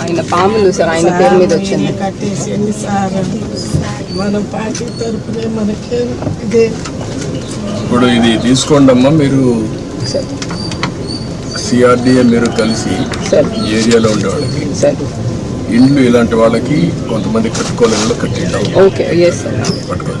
ఆయన పాములు సార్ ఆయన పేరు మీద వచ్చింది. కట్టేసింది సార్ మన పార్టీ తరపునే మనకి ఇదే. ఇప్పుడు ఇది తీసుకోండి అమ్మా మీరు సార్. సిఆర్డిఏ మీరు కలిసి సార్. ఈ ఏరియాలో ఉండే వాళ్ళకి సార్. ఇండ్లు ఇలాంటి వాళ్ళకి కొంతమంది కట్టుకోలేని సార్ పట్టుకోవాలి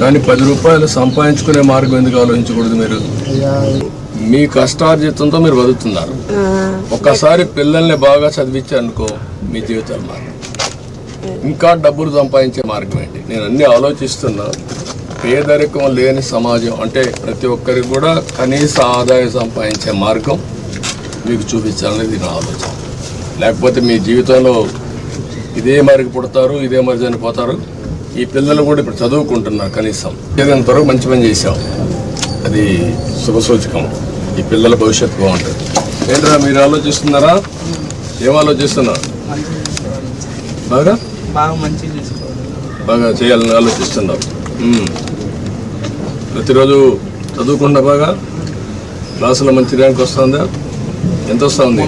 కానీ పది రూపాయలు సంపాదించుకునే మార్గం ఎందుకు ఆలోచించకూడదు మీరు? మీ కష్టార్జితంతో మీరు బతుకుతున్నారు. ఒక్కసారి పిల్లల్ని బాగా చదివించారనుకో మీ జీవితాలు మారు ఇంకా డబ్బులు సంపాదించే మార్గం ఏంటి? నేను అన్ని ఆలోచిస్తున్నా. పేదరికం లేని సమాజం అంటే ప్రతి ఒక్కరికి కూడా కనీస ఆదాయం సంపాదించే మార్గం మీకు చూపించాలనేది నా ఆలోచన. లేకపోతే మీ జీవితంలో ఇదే మరికి పుడతారు ఇదే మరి చనిపోతారు. ఈ పిల్లలు కూడా ఇప్పుడు చదువుకుంటున్నారు కనీసం. ఏదైనా త్వరగా మంచి పని చేశాం అది శుభసూచకం. ఈ పిల్లల భవిష్యత్తు బాగుంటుంది. ఏంట్రా మీరు ఆలోచిస్తున్నారా? ఏం ఆలోచిస్తున్నారు బాగా? బాగా చేయాలని ఆలోచిస్తున్నారు. ప్రతిరోజు చదువుకుండా బాగా? క్లాసులో మంచి ర్యాంక్ వస్తుందా? ఎంత వస్తుంది?